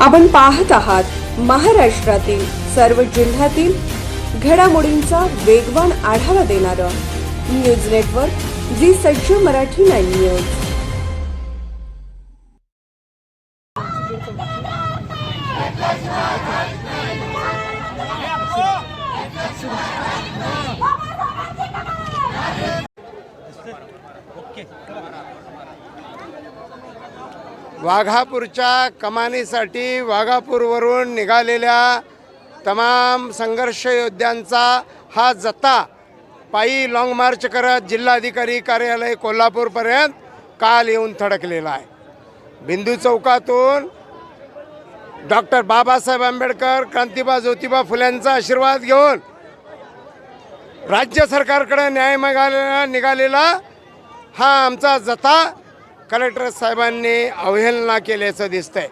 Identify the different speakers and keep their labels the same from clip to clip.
Speaker 1: आपण पाहत आहात महाराष्ट्रातील सर्व जिल्ह्यातील घडामोडींचा वेगवान आढावा देणारं न्यूज नेटवर्क जी सज्ज मराठी नाईन न्यूज.
Speaker 2: वाघापूरच्या कमानीसाठी वाघापूरवरून निघालेल्या तमाम संघर्ष योद्ध्यांचा हा जत्ता पायी लाँग मार्च करत जिल्हाधिकारी कार्यालय कोल्हापूरपर्यंत काल येऊन थडकलेला आहे. बिंदू चौकातून डॉक्टर बाबासाहेब आंबेडकर क्रांतिबा ज्योतिबा फुल्यांचा आशीर्वाद घेऊन राज्य सरकारकडे न्याय मागायला निघालेला हा आमचा जथा कलेक्टर साहेबांनी अवहेलना केल्याचं दिसतंय.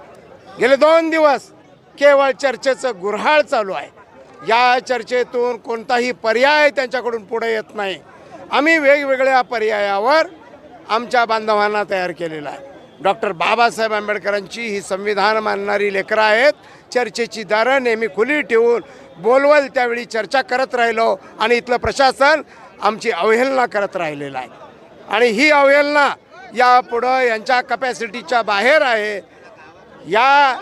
Speaker 2: गेले दोन दिवस केवळ चर्चेचं गुऱ्हाळ चालू आहे. या चर्चेतून कोणताही पर्याय त्यांच्याकडून पुढे येत नाही. आम्ही वेगवेगळ्या पर्यायावर आमच्या बांधवांना तयार केलेला आहे. डॉक्टर बाबासाहेब आंबेडकरांची ही संविधान मानणारी लेकरं आहेत. चर्चेची दारं नेहमी खुली ठेवून बोलवल त्यावेळी चर्चा करत राहिलो आणि इथलं प्रशासन आमची अवहेलना करत राहिलेलं आहे. आणि ही अवहेलना यापुढं यांच्या कपॅसिटीच्या बाहेर आहे. या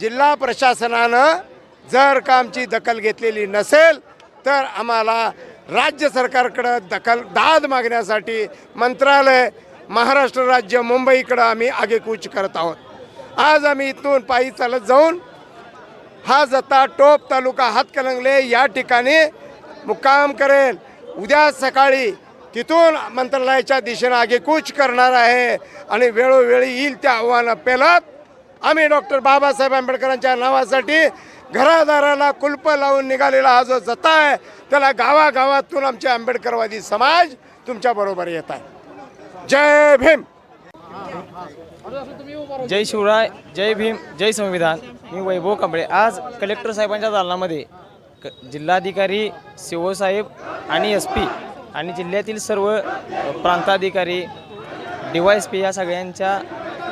Speaker 2: जिल्हा प्रशासनानं जर का आमची दखल घेतलेली नसेल तर आम्हाला राज्य सरकारकडं दखल दाद मागण्यासाठी मंत्रालय महाराष्ट्र राज्य मुंबईकडं आम्ही आगेकूच करत आहोत. आज आम्ही इथून पायी चालत जाऊन हा जत्ता टोप तालुका हातकलंगले या ठिकाणी मुक्काम करेल. उद्या सकाळी तिथून मंत्रालयाच्या दिशेनं आगेकूच करणार आहे आणि वेळोवेळी येईल त्या आव्हानं पेलत. आम्ही डॉक्टर बाबासाहेब आंबेडकरांच्या नावासाठी घरादाराला कुलप लावून निघालेला हा जो जता आहे त्याला गावागावातून आमचे आंबेडकरवादी समाज तुमच्याबरोबर येत आहे. जय भीम.
Speaker 3: जय शिवराय जय भीम जय संविधान. मी वैभव कांबळे. आज कलेक्टर साहेबांच्या दालनामध्ये क जिल्हाधिकारी शिवसाहेब आणि एस पी आणि जिल्ह्यातील सर्व प्रांताधिकारी डी वाय एस पी या सगळ्यांच्या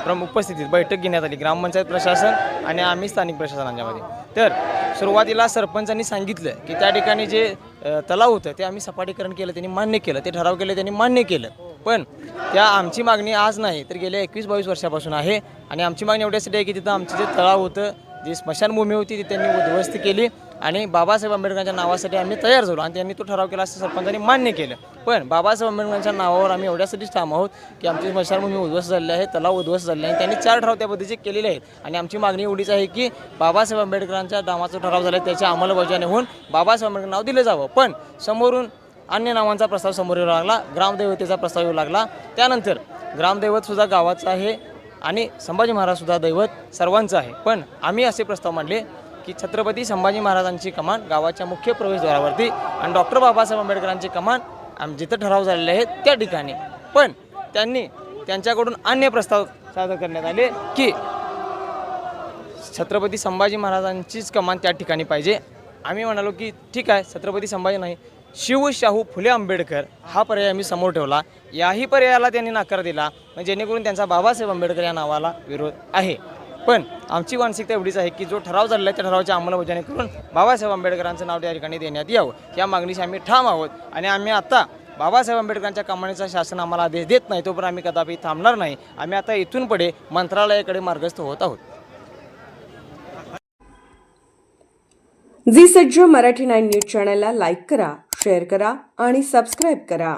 Speaker 3: प्रमुख उपस्थितीत बैठक घेण्यात आली. ग्रामपंचायत प्रशासन आणि आम्ही स्थानिक प्रशासनांच्यामध्ये तर सुरुवातीला सरपंचांनी सांगितलं की त्या ठिकाणी जे तलाव होतं ते आम्ही सपाटीकरण केलं त्यांनी मान्य केलं ते ठराव केले त्यांनी मान्य केलं. पण त्या आमची मागणी आज नाही तर गेल्या एकवीस बावीस वर्षापासून आहे आणि आमची मागणी एवढ्यासाठी आहे की तिथं आमचं जे तळाव होतं जी स्मशानभूमी होती ती त्यांनी उद्ध्वस्त केली. आणि बाबासाहेब आंबेडकरांच्या नावासाठी आम्ही तयार झालो आणि त्यांनी तो ठराव केला असं सरपंचांनी मान्य केलं. पण बाबासाहेब आंबेडकरांच्या नावावर आम्ही एवढ्यासाठीच ठाम आहोत की आमची स्मशानभूमी उद्ध्वस्त झालेली आहे तलाव उद्ध्वस्त झाले आहे आणि त्यांनी चार ठराव त्या पद्धतीचे केलेले आहेत. आणि आमची मागणी एवढीच आहे की बाबासाहेब आंबेडकरांच्या नावाचा ठराव झाला आहे त्याच्या अंमलबजावणी होऊन बाबासाहेब आंबेडकर नाव दिलं जावं. पण समोरून अन्य नावांचा प्रस्ताव समोर येऊ लागला ग्रामदैवतेचा प्रस्ताव येऊ लागला. त्यानंतर ग्रामदैवतसुद्धा गावाचं आहे आणि संभाजी महाराजसुद्धा दैवत सर्वांचं आहे. पण आम्ही असे प्रस्ताव मांडले की छत्रपती संभाजी महाराजांची कमान गावाच्या मुख्य प्रवेशद्वारावरती आणि डॉक्टर बाबासाहेब आंबेडकरांची कमान आम जिथं ठराव झालेले आहेत त्या ठिकाणी. पण त्यांनी त्यांच्याकडून अन्य प्रस्ताव सादर करण्यात आले की छत्रपती संभाजी महाराजांचीच कमान त्या ठिकाणी पाहिजे. आम्ही म्हणालो की ठीक आहे छत्रपती संभाजी नाही. शिव शाहू फुले आंबेडकर हा पर्याय आम्ही समोर ठेवला. याही पर्यायाला त्यांनी नकार दिला. जेणेकरून त्यांचा बाबासाहेब आंबेडकर या नावाला विरोध आहे. पण आमची मानसिकता एवढीच आहे की जो ठराव झालेला आहे त्या ठरावाची अंमलबजावणी करून बाबासाहेब आंबेडकरांचं नाव त्या ठिकाणी देण्यात यावं. या मागणीशी आम्ही ठाम आहोत आणि आम्ही आता बाबासाहेब आंबेडकरांच्या कमानीचा शासन आम्हाला आदेश देत नाही तोपर्यंत आम्ही कदापि थांबणार नाही. आम्ही आता इथून पुढे मंत्रालयाकडे मार्गस्थ होत आहोत.
Speaker 1: जी सज्ज मराठी नाईन न्यूज चॅनलला लाईक करा शेअर करा आणि सबस्क्राईब करा.